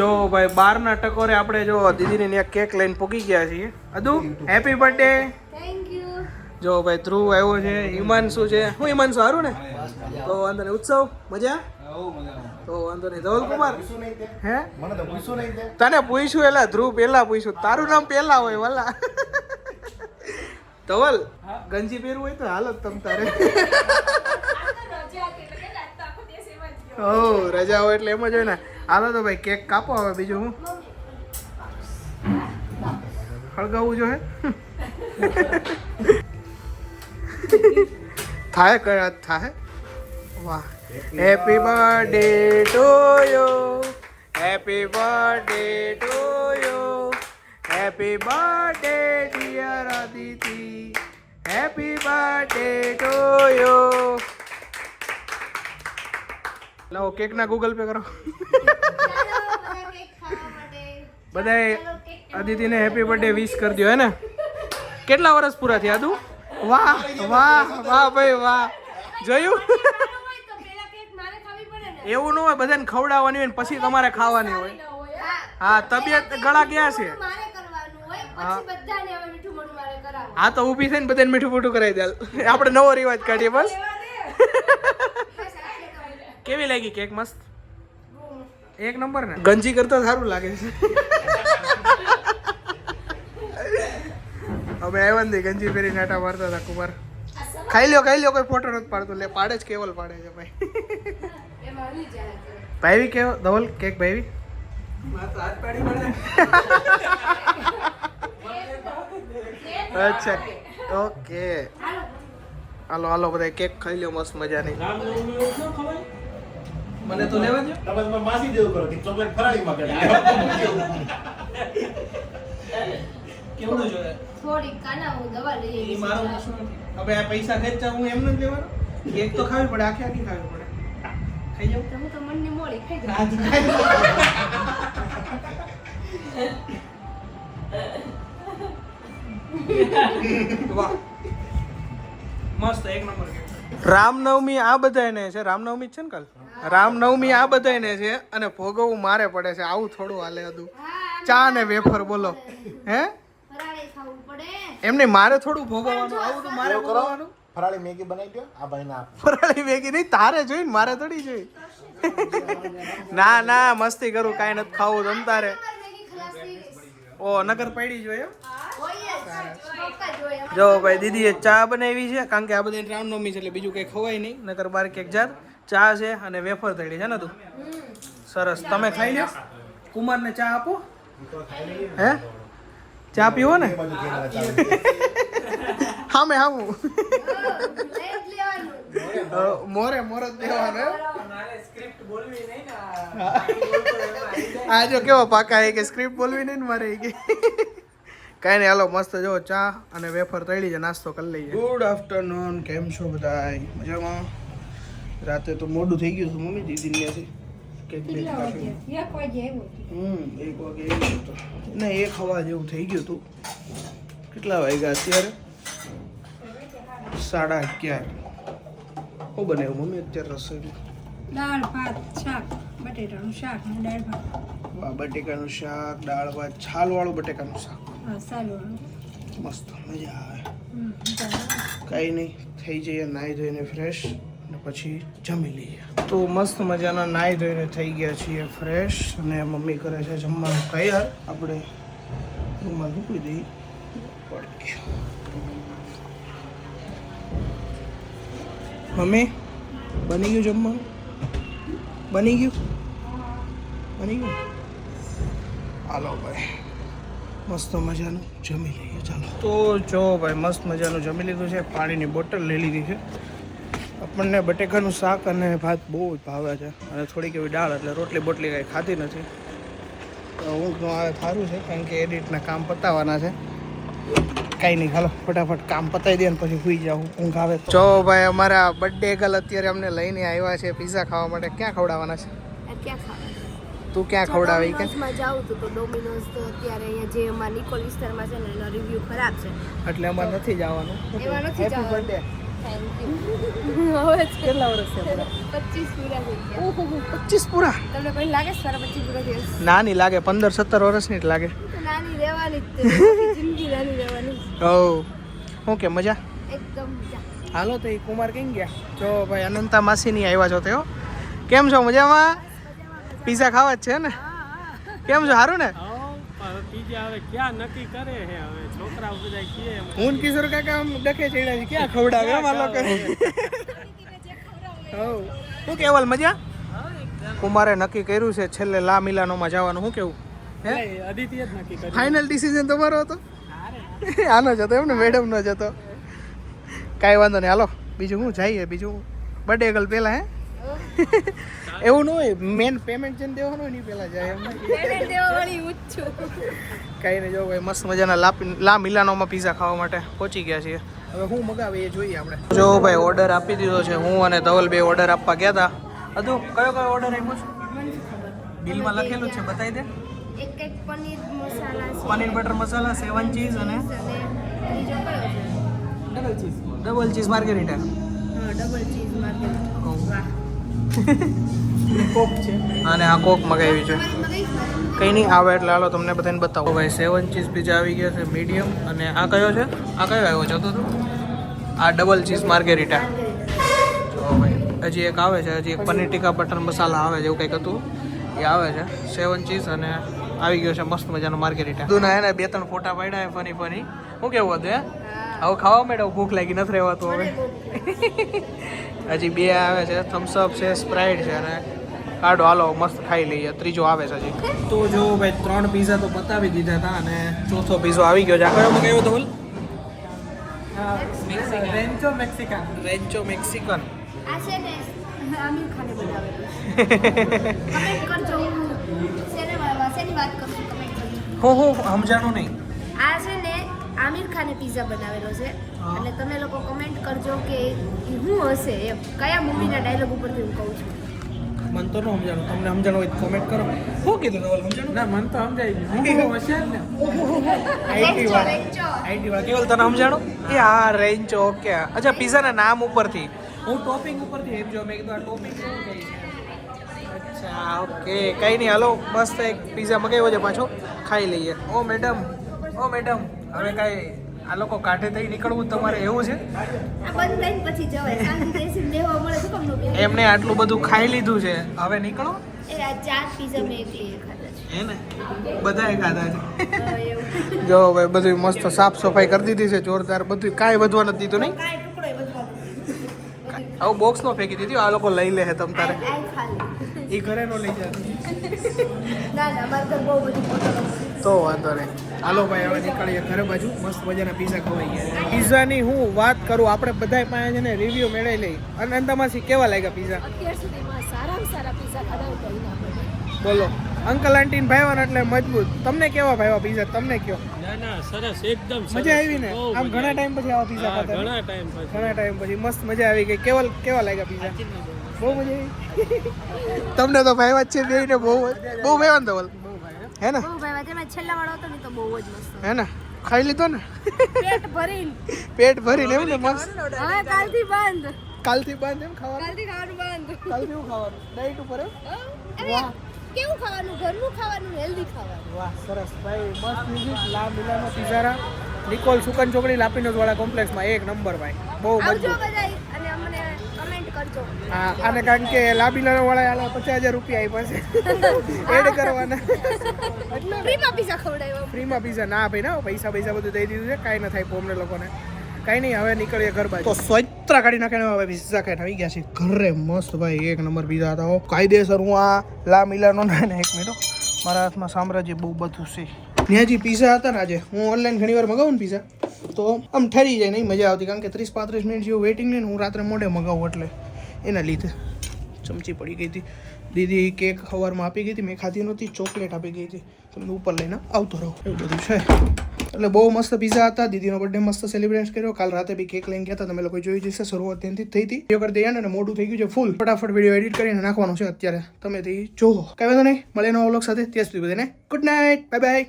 જો ભાઈ બારના ટકોરે આપણે જો દીદીની ત્યાં કેક લઈને પૂકી ગયા છીએ. અદુ હેપી બર્થડે જો ભાઈ ધ્રુવ આવ્યો છે હિમાંશુ છે. હું હિમાંશુ સારું ને? તો વાંધો નહીં ઉત્સવ મજા? તો વાંધો નહીં ધવલ કુમાર હે? તને પૂછ્યું એલા ધ્રુવ પેલા પૂછ્યું. તારું નામ પેલા હોય વાલા ધવલ ગંજી પહેરવું હોય તો હાલત તમ તારે. ઓ, રજા હોય એટલે એમ જ હોય ને. હાલો તો ભાઈ, કેક કાપો હવે બીજું હું. ખળગાવવું જોઈએ થાય કયા થાય વાહ. Happy birthday to you happy birthday to you happy birthday dear Aditi happy birthday to you લાવો કેક ના ગૂગલ પે કરો. બધાએ અદિતિને હેપી બર્થડે વિશ કરજો હે ને? કેટલા વર્ષ પૂરા થયા તું વાહ વાહ વાહ ભાઈ, વાહ. જોયું? એવું ન હોય, બધાને ખવડાવવાની હોય પછી તમારે ખાવાની હોય. હા, તબિયત, ગળા ક્યાં છે. હા. તો ઊભી થઈને બધાને મીઠું મોઠું કરાવી દે. આપણે નવો રિવાજ કાઢીએ, બસ. કેવી લાગી કેક મસ્ત? એક નંબર ને? ગંજી કરતા સારું લાગે છે. અમે આવ્યા ને ગંજી પહેરી નાટા મારતા હતા કુમાર. ખાઈ લ્યો ખાઈ લ્યો કોઈ ફોટો નથી પાડતો. લે પાડે જ કેવલ પાડે છે ભાઈ. ભાઈવી કેવો? ધવલ કેક ભાઈવી? અચ્છા ઓકે. હાલો હાલો બધા કેક ખાઈ લ્યો મસ્ત મજાની. મને તો લેવા દો તમે તમારે માસી દેવું કરો કે ચોકલેટ ફરાળીમાં કરી. કેવડું જોઈએ થોડી કાના હું દવા લઈ એ મારો પ્રશ્ન નથી. હવે આ પૈસા ખેંચા હું એમ નથી લેવાનો? કેક તો ખાવી પડે આખી આખી ખાવી પડે. ખાઈ જાવ તમે તો મનની મોળી ખાઈ જાવ આજ ખાઈ લઉં. વાહ. મસ્ત એક નંબર રામનવમી આ બધાને છે. રામનવમી છે ને કાલ? રામનવમી આ બધાને છે અને ભોગવવું મારે પડે છે. આવું થોડું હાલે હતું ચા ને વેફર બોલો. હે? એમને મારે થોડું ભોગવવાનું આવું તો મારે ભોગવવાનું. ફરાળી મેગી બનાવી દો. આ ભાઈ ના ફરાળી મેગી નહીં તારે જોઈને મારે થોડી જોઈ. ના ના મસ્તી કરું કાંઈ નથી ખાવું તમ તારે. ઓ નગર પડી જોઈએ જ. ભાઈ દીદીએ ચા બનાવી છે કારણ કે આ બધી રામનવમી છે એટલે બીજું કંઈ ખવાય નહીં નગર બાર કેક જાત. ચા છે અને વેફર તળી છે ને તું? સરસ. તમે ખાઈ લ્યો. કુમારને ચા આપો. હે? ચા પીવો ને. હામે હામું. મોરે મોર દેવાનો આ જો કેવો પાકા એ કે સ્ક્રિપ્ટ બોલવી નહીં ને મારે કે. કાંઈ નહીં, હાલો, મસ્ત જો ચા અને વેફર તળી છે, નાસ્તો કરી લઈએ. ગુડ આફ્ટરનૂન કેમ છો બધા મજામાં? રાતે તો મોડું થઈ ગયું હતું મમ્મી દીદી ત્યાંથી કેક બેક કાપી હમ એક વાગે એવું હતું. ને એક હવા જેવું થઈ ગયું હતું. કેટલા વાગ્યા અત્યારે? સાડા અગિયાર. શું બનાવ્યું મમ્મી અત્યારે રસોઈમાં દાળ ભાત શાક બટેટાનું શાક અને દાળ ભાત. બટેકાનું શાક દાળ ભાત છાલવાળું બટેકાનું શાક. હા મસ્ત મજા આવે. કાંઈ નહીં થઈ જઈએ નાહી ધોઈને ફ્રેશ પછી જમી લઈએ. તો મસ્ત મજાના નાહી ધોઈને થઈ ગયા છીએ ફ્રેશ અને મમ્મી કરે છે જમવાનું તૈયાર. આપણે રૂમમાં મૂકી દઈ મમ્મી, બની ગયું જમવાનું? બની ગયું? બની ગયું? હાલો ભાઈ, મસ્ત મજાનું જમી લઈએ. ચાલો. તો જો ભાઈ, મસ્ત મજાનું જમી લીધું છે. પાણીની બોટલ લઈ લીધી છે. આપણને બટેકાનું શાક અને ભાત બહુ જ ભાવે છે. અને થોડીક એવી દાળ એટલે રોટલી બોટલી કાંઈ ખાતી નથી. તો ઊંઘનું આવે સારું છે કારણ કે એડિટના કામ પતાવવાના છે. કાંઈ નહીં હાલો ફટાફટ કામ પતાવી દે ને પછી સુઈ જાઉં ઊંઘ આવે જો ભાઈ અમારા બર્થડે ગર્લ અત્યારે અમને લઈને આવ્યા છે પિઝા ખાવા માટે. ક્યાં ખવડાવવાના છે? ક્યાં તું ક્યાં ખવડાવી કે? જાઉં તો તો ડોમિનોઝ તો અત્યારે અહીંયા જે અમારા નિકોલ વિસ્તારમાં છે ને એનો રિવ્યુ ખરાબ છે. એટલે અમારે નથી જવાનું. એમાં નથી હેપી જવાનું. હવે કેટલા વર્ષ છે પચીસ પૂરા થઈ પચીસ પૂરા? તમને કોઈ લાગે સારા પચીસ પૂરા થયા નાની લાગે પંદર સત્તર વર્ષની જ લાગે. નાની રહેવાની જ તે આખી જિંદગી નાની રહેવાની ઓ શું કે મજા? એકદમ મજા. હાલો તો એ કુમાર કેમ ગયા? જો ભાઈ અનંતા માસીની આવ્યા છો તેઓ. કેમ છો મજામાં? પીઝા ખાવા જ છે ને? કેમ છો સારું ને? બીજા હવે ક્યાં નક્કી કરે છે હવે? છોકરાઓ બધા કહે એમ. હું કિશોર કાકા આમ ડખે ચડ્યા છે ક્યાં ખવડાવે એમ લોકો? શું કેવલ મજા? કુમારે નક્કી કર્યું છે છેલ્લે લા મિલાનોમાં જવાનું. શું કેવું? હે? અદિતિએ જ નક્કી કર્યું. ફાઇનલ ડિસિઝન તમારો હતો? આનો જ હતો એમ ને મેડમ નો જ હતો. કાંઈ વાંધો નહીં. હાલો બીજું હું? જઈએ બીજું બર્થડે ગર્લ પહેલા હે? એવું ન હોય મેન પેમેન્ટ જેને દેવાનું હોય ને પહેલાં જાય એમ. પેમેન્ટ દેવા વાળી હું જ છું. કાંઈ નહીં જો ભાઈ મસ્ત મજાના લા લા મિલાનોમાં પીઝા ખાવા માટે પહોંચી ગયા છીએ. હવે હું મગાવે એ જોઈએ આપણે. જો ભાઈ ઓર્ડર આપી દીધો છે હું અને ધવલ બે ઓર્ડર આપવા ગયા હતા અધુ કયો કયો ઓર્ડર આપ્યો છે? બિલમાં લખેલું છે બતાવી દે. એક એક પનીર મસાલા છે. Paneer butter masala seven cheese અને? અને બીજો કયો છે? Double cheese. Double cheese margherita હા ડબલ ચીઝ છે અને આ કોક મગાવી છે. કંઈ નહીં આવે એટલે હાલો તમને બધાને બતાવો. ભાઈ સેવન ચીઝ પીઝા આવી ગયા છે મીડિયમ અને આ કયો છે? આ કયો આવ્યો છે? તો? આ ડબલ ચીઝ માર્ગેરીટા જો ભાઈ હજી એક આવે છે હજી એક પનીર ટીકા બટર મસાલા આવે છે એવું કંઈક હતું. એ આવે છે. સેવન ચીઝ અને આવી ગયો છે મસ્ત મજાનો માર્ગેરીટા દૂના એને બે ત્રણ ફોટા પાડ્યા ફની ફની. શું કેવું હતું હે? હવે ખાવા માંડ્યો ભૂખ લાગી નથી રહેવાતું હવે. હજી બે આવે છે થમ્સઅપ છે સ્પ્રાઇટ છે અને કાઢો. હાલો મસ્ત ખાઈ લઈએ. ત્રીજો આવે છે હજી. તો જો ભાઈ ત્રણ પીઝા તો બતાવી દીધા હતા અને ચોથો પીઝો આવી ગયો છે. આ કયો મગાવ્યો તો બોલ? Rancho Mexican. Rancho Mexican. આ છે ને આમિર ખાને બનાવેલું. કમેન્ટ કરજો. હું શેને વા- વાત કરું કમેન્ટ કરજો. હું હું સમજાણું નહીં. આ છે ને આમિર ખાને પીઝા બનાવેલો છે. અને તમે લોકો કમેન્ટ કરજો કે હું શું હશે એમ કયા મૂવીના ડાયલોગ ઉપરથી હું કહું છું. મને તો ન સમજાણું. તમને સમજાણું હોય કોમેન્ટ કરો. શું કીધું ધવલ સમજાણું? ના મન તો સમજાય ગયું. હું હશે ને? આઈટી વાળા. આઈટી વાળા. કેવલ તને સમજાણું? એ હા રેન્ચ ઓકે. અચ્છા પિઝાના નામ ઉપરથી. હું ટોપિંગ ઉપરથી એમ જો મેં કીધું આ ટોપિંગ કેવું કહી અચ્છા ઓકે. કંઈ નહીં હાલો. મસ્ત એક પીઝા મગાવ્યો છે પાછો. ખાઈ લઈએ. ઓ મેડમ ઓ મેડમ હવે કાંઈ આ લોકો કાઢે થઈ નીકળવું તમારે એવું છે? એમને આટલું બધું ખાઈ લીધું છે. હવે નીકળો. બધાએ ખાધા છે. જો ભાઈ બધું મસ્ત સાફ સફાઈ કરી દીધી છે જોરદાર બધું કાંઈ વધવા નથી દીધું નહીં? આવું બોક્સ નો ફેંકી દીધું આ લોકો લઈ લે છે તમ તારે. એ ઘરે નો લઈ જાય. ના ના મારે ઘર બહુ બધી ફોટો તો વાંધો નહીં. હાલો ભાઈ હવે નીકળીએ ઘરે બાજુ. મસ્ત મજાના પીઝા ખવાઈ ગયા પીઝાની હું વાત કરું આપણે બધાય પાસે છે ને રિવ્યુ મેળવી લઈ અને અંદામાંથી કેવા લાગ્યા પીઝા અત્યાર સુધીમાં સારામાં સારા પિઝા ખાધા બોલો. અંકલ આંટીને ભાઈવાના એટલે મજબૂત. તમને કેવા ભાઈવા પીઝા તમને કયો? ના ના સરસ એકદમ મજા આવી ને? આમ ઘણા ટાઈમ પછી આવા પીઝા ખાતા ઘણા ટાઈમ પછી. ઘણા ટાઈમ પછી. મસ્ત મજા આવી ગઈ. કેવલ કેવા લાગ્યા પીઝા બહુ મજા આવી. તમને તો ભાઈ વાત છે બે ને બહુ બહુ ભાઈ ધવલ હે ને? બહુ ભાઈ તેમાં છેલ્લા વાળો હતો ને તો બહુ જ મસ્ત હે ને? ખાઈ લીધો ને? પેટ ભરીને. પેટ ભરીને એવું ને મસ્ત? હવે કાલથી બંધ. કાલથી બંધ એમ ખાવાનું? કાલથી ખાવાનું બંધ. કાલથી હું ખાવાનું? ડાઈટ ઉપર એમ? અરે કેવું ખાવાનું? ઘરનું ખાવાનું હેલ્ધી ખાવાનું? વાહ સરસ. ભાઈ મસ્ત મ્યુઝિક લા મિલાનો પિઝારા નિકોલ સુકન ચોકડી લાપીનો વાળા કોમ્પ્લેક્સમાં એક નંબર ભાઈ. બહુ મજબૂત બધા અને અમને કમેન્ટ કરજો. હા અને કારણ કે લાબીલાનો વાળા આલા પચાસ હજાર રૂપિયા આપ્યા છે. એડ કરવાના. ફ્રીમાં પીઝા ખવડાવ્યો. ફ્રીમાં પીઝા ના ભાઈ ના પૈસા પૈસા બધું દઈ દીધું છે કાંઈ ન થાય પોમને લોકોને. કાંઈ નહીં હવે નીકળીએ ઘર બાજુ. તો સ્વૈત્રા કાઢી નાખીને હવે પીઝા ખાઈને આવી ગયા છે ઘરે મસ્ત ભાઈ એક નંબર પીઝા હતા હો. કાયદેસર હું આ લા મિલાનો ના ને એક મિનિટ. મારા હાથમાં સામ્રાજ્ય બહુ બધું છે. ત્યાં જે પીઝા હતા ને આજે. હું ઓનલાઈન ઘણી વાર મગાવું ને પીઝા તો આમ ઠરી જાય નહીં મજા આવતી. કારણ કે ત્રીસ પાંત્રીસ મિનિટ જેવું વેઇટિંગ ને હું રાત્રે મોડે મગાવું એટલે. એના લીધે ચમચી પડી ગઈ હતી. દીદી કેક સવારમાં આપી ગઈ હતી, મેં ખાધી નહોતી, ચોકલેટ આપી ગઈ હતી. તમે ઉપર લઈને આવતો રહો, એવું બધું છે. એટલે બહુ મસ્ત પીઝા હતા, દીદીનો બર્થડે મસ્ત સેલિબ્રેટ કર્યો. કાલ રાતે બી કેક લઈને ગયા હતા, તમે લોકો જોઈ જશે શરૂઆત ત્યાંથી થઈ હતી. વીડિયો કરી દઈએ ને મોટું થઈ ગયું છે ફૂલ ફટાફટ વીડિયો એડિટ કરીને નાખવાનું છે અત્યારે. તમે તે જોવો. કઈ વાંધો નહીં મળે નવા વ્લોગ સાથે. ત્યાં સુધી બધાને ગુડ નાઇટ બાય બાય